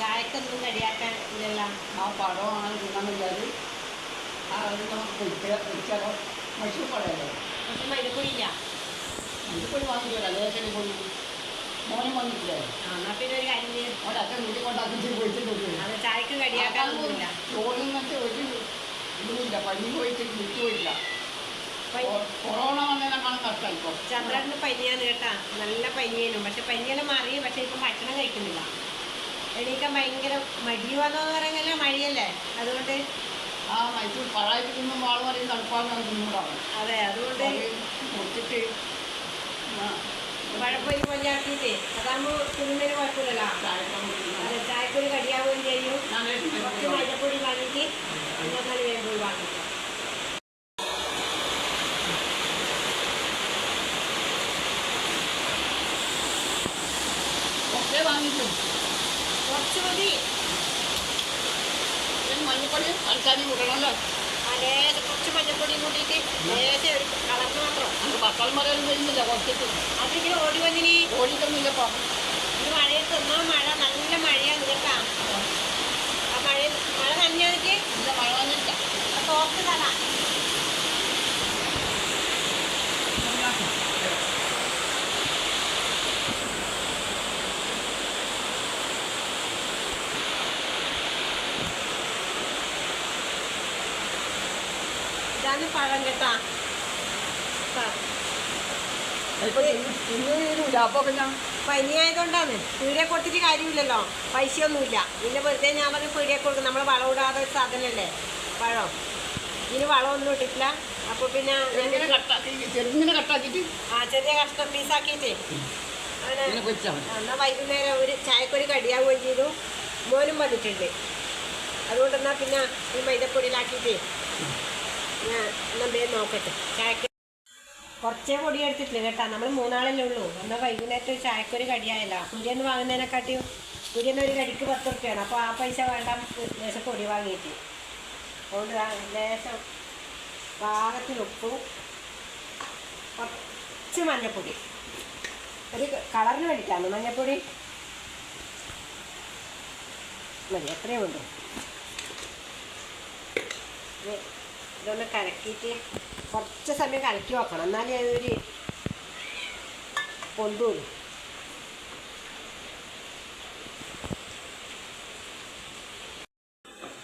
ചായക്കൊന്നും കടിയാക്കാൻ ഇല്ലല്ലോ. ആ പഴമാണ് വിചാരിച്ച് ആ അത് നമുക്ക് മനുഷ്യ പഴയല്ലേ പക്ഷെ മൈദപ്പൊടി മരുപ്പൊഴി വാങ്ങിക്കില്ല ലേശം പൊടി മോനും വന്നിട്ടില്ലേ? ആ എന്നാ പിന്നെ ഒരു കാര്യം ചെയ്യും. അവിടെ അച്ഛൻ വീട്ടിൽ കൊണ്ടാക്കി പോയിട്ടുണ്ട് അത് ചായക്ക് കടിയാക്കാനൊന്നുമില്ല ചോറിൽ നിന്നിട്ട് ഒരു ഇതുമില്ല. പനി പോയിട്ട് വിട്ടു പോയില്ല കൊറോണ വന്നതിനെക്കാളും കഷ്ടം ഇപ്പോൾ ചന്ദ്രന് പനിയാണ് കേട്ടാ. നല്ല പനിയേനും പക്ഷെ പനിയെല്ലാം മാറി. പക്ഷെ ഇപ്പം ഭക്ഷണം കഴിക്കുന്നില്ല. എണീക്കാൻ ഭയങ്കര മടി വന്നതെന്ന് പറയുന്നില്ല മഴയല്ലേ അതുകൊണ്ട് ആ മൈസൂർ പഴായിട്ട് ആൾ പറയും തണുപ്പാന്ന് തിന്നൂടാണ് അതെ അതുകൊണ്ട് ആ, പഴപ്പൊരി പോലെ ആക്കിയിട്ട് അതാകുമ്പോൾ തിന്നുന്നതിന് കുഴപ്പമില്ലല്ലോ. അതെ ചായപ്പൊരി കടിയാവുകയും ചെയ്യും. കുറച്ച് മൈദപ്പൊടി വാങ്ങിയിട്ട് എന്നാൽ വേഗം പോയി വാങ്ങിക്കാം. വാങ്ങിക്കും. കുറച്ച് മതി മഞ്ഞപ്പൊടി അൽക്കാരി കൂട്ടണമല്ലോ അതെ കുറച്ച് മഞ്ഞപ്പൊടിയും കൂട്ടിയിട്ട് ലേശം ഒരു കളറിന് മാത്രം. നമുക്ക് പക്കൾ മരം വരുന്നില്ല കുറച്ചിട്ട്. അതിങ്ങനെ ഓടി വന്നിനി. ഓടിക്കൊന്നുമില്ലപ്പോ ഈ മഴയത്ത് ഒന്നാം മഴ നല്ല മഴയാണ് കേട്ടാ ആ മഴ മഴ നനഞ്ഞിട്ട് ഇല്ല മഴ വന്നില്ല തോർത്ത് തല ഇതാണ് പഴം കേട്ടാ. പനിയായതുകൊണ്ടാണ്. പീടിയെ കൊടുത്തിട്ട് കാര്യമില്ലല്ലോ. പൈസയൊന്നുമില്ല. പിന്നെ വെറുതെ ഞാൻ പറഞ്ഞ പീടിയെ കൊടുക്കും. നമ്മൾ വളം ഇടാതെ സാധനമല്ലേ പഴം ഇതിന് വളമൊന്നും ഇട്ടിട്ടില്ല. അപ്പോൾ പിന്നെ ആ ചെറിയ കഷ്ണം പീസാക്കിയിട്ട് എന്നാ എന്നാൽ വൈകുന്നേരം ഒരു ചായക്കൊരു കടിയാവുകയും ചെയ്തു. മോനും വന്നിട്ടുണ്ട്. അതുകൊണ്ട് എന്നാൽ പിന്നെ ഈ മൈദപ്പൊടിയിലാക്കിയിട്ട് ഞാൻ എന്നാൽ വേഗം നോക്കട്ടെ. ചായക്ക് കുറച്ചേ പൊടി എടുത്തിട്ടില്ല കേട്ടാ. നമ്മൾ മൂന്നാളല്ലേ ഉള്ളൂ. എന്നാൽ വൈകുന്നേരത്തെ ഒരു ചായക്കൊരു കടിയായല്ല. കുര്യന്ന് വാങ്ങുന്നതിനെക്കാട്ടിയും കുര്യന്ന് ഒരു കടിക്ക് പത്ത് റുപ്യാണ് അപ്പോൾ ആ പൈസ വേണ്ട ലേശം പൊടി വാങ്ങിയിട്ട്. അതുകൊണ്ട് ലേശം പാകത്തിന് ഉപ്പും കുറച്ച് മഞ്ഞപ്പൊടി. ഒരു കളറിന് വേണ്ടിയിട്ടാണ് മഞ്ഞപ്പൊടി. മതി എത്രയും ഉണ്ട് ഇതൊന്ന് കലക്കിയിട്ട് കുറച്ച് സമയം കലക്കി വെക്കണം. എന്നാലേ അതൊരു പൊന്തൂര്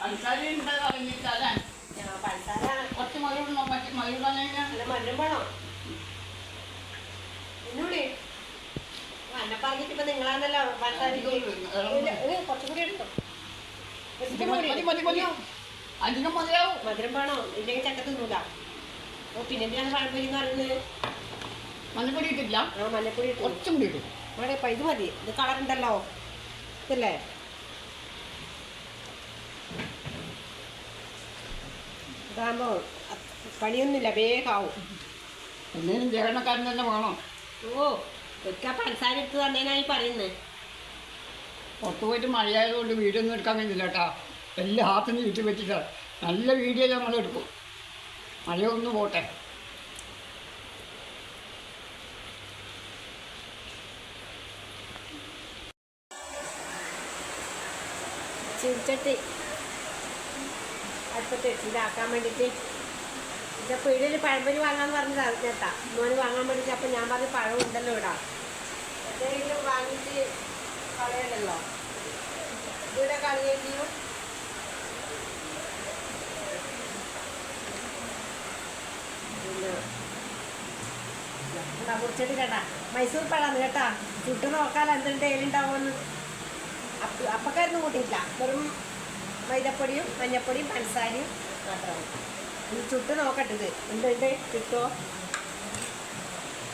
അൽക്കാരി ഉണ്ടാകാൻ അറിഞ്ഞിട്ടല്ലേ പഞ്ചസാര. കുറച്ച് മധുരം മറ്റു മധുരം നല്ല മധുരം വേണോ. എന്നോട് എന്നെ പറഞ്ഞിട്ട് ഇപ്പൊ നിങ്ങളാന്നല്ലോ പഞ്ചസാര കൂടി എടുത്തോ കുറച്ചും കൂടി മതി മതി മതി അധികം മതിയാവും മധുരം വേണോ. ഇല്ലെങ്കിൽ ചക്ക തിന്നൂല. ഓ പിന്നെ എന്തിനാണ് പഴംപൊരി എന്ന് പറയുന്നത്? മഞ്ഞപ്പൊടി ഇട്ടില്ല ആ മഞ്ഞപ്പൊടി ഇട്ടു. കുറച്ചും കൂടി ഇട്ടു. അവിടെ ഇപ്പം ഇത് മതി. ഇത് കളറുണ്ടല്ലോ ഇതല്ലേ? ഇതാകുമ്പോൾ പണിയൊന്നുമില്ല വേഗാവും എന്തേലും ജഗണക്കാരൻ തന്നെ വേണം? ഓ ഒരിക്കൽ പഞ്ചസാര എടുത്ത് തന്നേനായി പറയുന്നത് പുറത്തു പോയിട്ട് മഴയായതുകൊണ്ട് വീടൊന്നും എടുക്കാൻ കഴിഞ്ഞില്ല കേട്ടാ. എല്ലാ ഹാത്തിന് ചുറ്റി വെച്ചിട്ട് നല്ല വീഡിയോ ഞങ്ങൾ എടുക്കും. മഴയൊന്ന് പോട്ടെ. ചിരിച്ചട്ടി. അടുപ്പത്ത് ഇതാക്കാൻ വേണ്ടിയിട്ട്. ഇത് പീടിയിൽ പഴംപൊരി വാങ്ങാന്ന് പറഞ്ഞത് നേട്ടാ മോന് വാങ്ങാൻ വേണ്ടി അപ്പം ഞാൻ പറഞ്ഞ് പഴം ഉണ്ടല്ലോ ഇടാം എന്തെങ്കിലും വാങ്ങിയിട്ട് കളയണല്ലോ. ഇവിടെ കളയുകയും പിന്നെ കുറിച്ചിട്ട് കേട്ടാ. മൈസൂർ പഴാന്ന് കേട്ടാ. ചുട്ട് നോക്കാൻ എന്തുണ്ട് ഏലുണ്ടാവുമെന്ന് അപ്പ അപ്പക്കാരൊന്നും കൂട്ടിയിട്ടില്ല. വെറും മൈദപ്പൊടിയും മഞ്ഞപ്പൊടിയും പഞ്ചസാരയും മാത്രമാണ് ഇനി ചുട്ട് നോക്കട്ടെ ഇത്. എന്തുണ്ട്? കിട്ടുമോ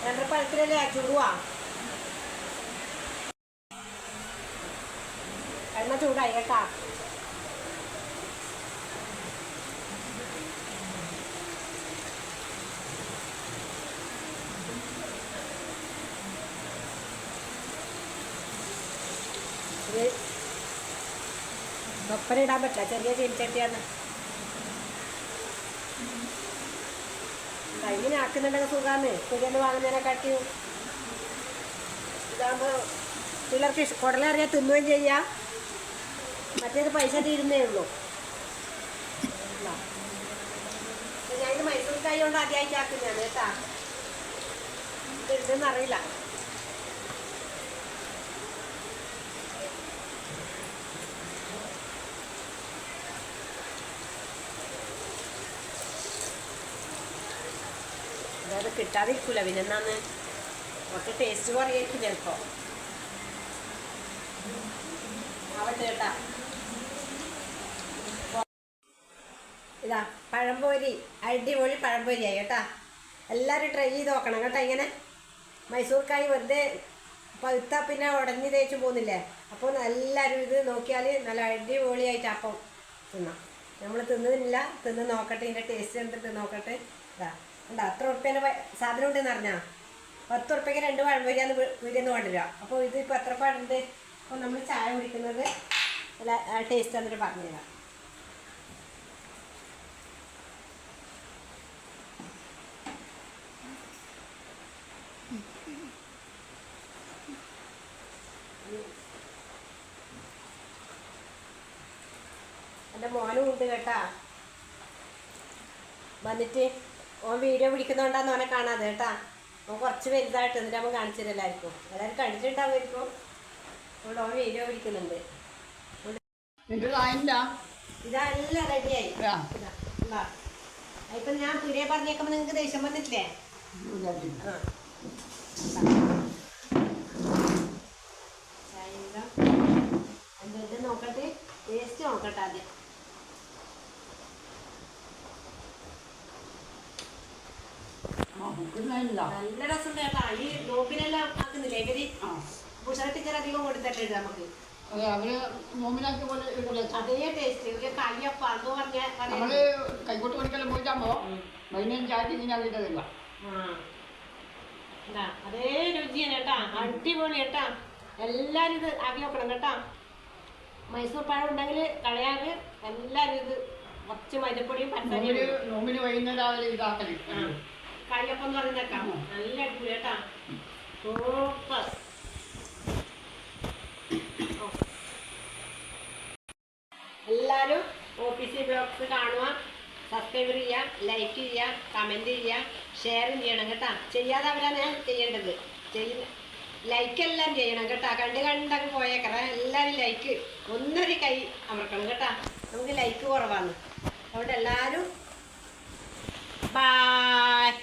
രണ്ടര പഴത്തിലല്ലേ ചുടുവാ? എണ്ണ ചൂടായി കേട്ടാ. ഇടാൻ പറ്റില്ല. ചെറിയ ചീനിച്ചട്ടിയാണ് ഇങ്ങനെ ആക്കുന്നുണ്ടെങ്കിൽ സുഖാന്ന്. വാങ്ങുന്നതിനെ വാങ്ങുന്നതിനെക്കാട്ടിയും ഇതാകുമ്പോൾ ഇഷ്- കുടലറിയാൻ തിന്നുകയും ചെയ്യാം. മറ്റേത് പൈസ തീരുന്നേ ഉള്ളൂ. ഞാൻ ഇത് മൈസൂർ കൈ കൊണ്ട് ആദ്യമായിട്ട് ആക്കുന്നതാണ് കേട്ടാ. ഇത് കിട്ടാതിരിക്കൂല പിന്നെ എന്നാന്ന് കുറച്ച് ടേസ്റ്റ് കുറയായിരിക്കും ചിലപ്പോ. ഇതാ പഴംപൊരി അടിപൊളി പഴംപൊരിയായി കേട്ടാ. എല്ലാവരും ട്രൈ ചെയ്ത് നോക്കണം കേട്ടോ ഇങ്ങനെ. മൈസൂർക്കായി വെറുതെ പഴുത്ത പിന്നെ ഉടഞ്ഞ് തേച്ച് പോകുന്നില്ലേ? അപ്പോൾ എല്ലാവരും ഇത് നോക്കിയാൽ നല്ല അടിപൊളിയായിട്ട് അപ്പം തിന്നാം. നമ്മൾ തിന്നുന്നില്ല തിന്ന് നോക്കട്ടെ ഇതിന്റെ ടേസ്റ്റ് കണ്ടിട്ട് നോക്കട്ടെ. ഇതാ. ഉണ്ടാ അത്ര ഉറുപ്പ്യേന്റെ സാധനം ഉണ്ടെന്ന് പറഞ്ഞാ? പത്ത് ഉറുപ്പ്യക്ക് രണ്ട് പഴംപൊരിയാന്ന് വീട്ടിൽ നിന്ന് കൊണ്ടുവരിക. അപ്പോൾ ഇത് ഇപ്പോൾ എത്ര പാടുണ്ട് അപ്പോൾ നമ്മൾ ചായ കുടിക്കുന്നത് നല്ല ടേസ്റ്റ് എന്നിട്ട് പറഞ്ഞുതരാം. എന്റെ മോനും ഉണ്ട് കേട്ടാ. വന്നിട്ട് ഓൻ വീഡിയോ പിടിക്കുന്നോണ്ടാന്ന് ഓനെ കാണാതെ കേട്ടാ? ഓൻ കുറച്ച് വലുതായിട്ട് എന്നിട്ട് അവൻ കാണിച്ചിരല്ലായിരിക്കും എല്ലാവരും കണ്ടിട്ടുണ്ടാവുമായിരിക്കും. അതുകൊണ്ട് ഓൻ വീഡിയോ പിടിക്കുന്നുണ്ട്. ഇതെല്ലാം റെഡിയായി. ഇപ്പം ഞാൻ പുരേ പറഞ്ഞേക്കുമ്പോൾ നിങ്ങൾക്ക് ദേഷ്യം വന്നിട്ടില്ലേ? ആ ചായ ഇടാം. എന്താ ഇത് നോക്കട്ടെ ടേസ്റ്റ് നോക്കട്ടെ ആദ്യം നോക്കുന്നില്ല നല്ല രസമുണ്ട് കേട്ടാ. ഈ നോമ്പിനെല്ലാം ആക്കുന്നില്ലേ? ഇവർ ഭൂഷണ ടീച്ചർ അധികം കൊടുത്തിട്ടുണ്ട് നമുക്ക്. അത് അവർ നോമിനാക്കി പോലെ അതേ ടേസ്റ്റ് ഒരു കയ്യപ്പ എന്ന് പറഞ്ഞ നമ്മൾ കൈക്കോട്ട് പണിക്കെല്ലാം പോയിട്ടാകുമ്പോ വൈകുന്നേരം ചായക്ക് ഇങ്ങനെ ആക്കിയിട്ടതില്ല അതേ രുചിയാണ് കേട്ടാ. അടിപൊളി കേട്ടാ. എല്ലാരും ഇത് ആക്കി നോക്കണം കേട്ടാ. മൈസൂർ പഴം ഉണ്ടെങ്കിൽ കളയാറ് എല്ലാരും ഇത് കുറച്ച് മൈദപ്പൊടിയും പച്ചരിയും നോമിന് വൈകുന്നേരം രാവിലെ ഇതാക്കൽ. കയ്യപ്പം പറയുന്നേക്കാം നല്ല അടിപൊളി കേട്ടാ. സൂപ്പർ എല്ലാവരും ഒ പി സി ബ്ലോഗ്സ് കാണുക സബ്സ്ക്രൈബ് ചെയ്യുക ലൈക്ക് ചെയ്യുക കമന്റ് ചെയ്യുക ഷെയർ ചെയ്യണം കേട്ടാ. ചെയ്യാതെ അവരാണ് ചെയ്യേണ്ടത്. ചെയ്യുന്ന ലൈക്ക് എല്ലാം ചെയ്യണം കേട്ടാ. കണ്ട് കണ്ടങ്ങ് പോയേക്കറ. എല്ലാവരും ലൈക്ക് ഒന്നൊരു കൈ അമർക്കണം കേട്ടാ. നമുക്ക് ലൈക്ക് കുറവാണ് അതുകൊണ്ട് എല്ലാവരും ബായ്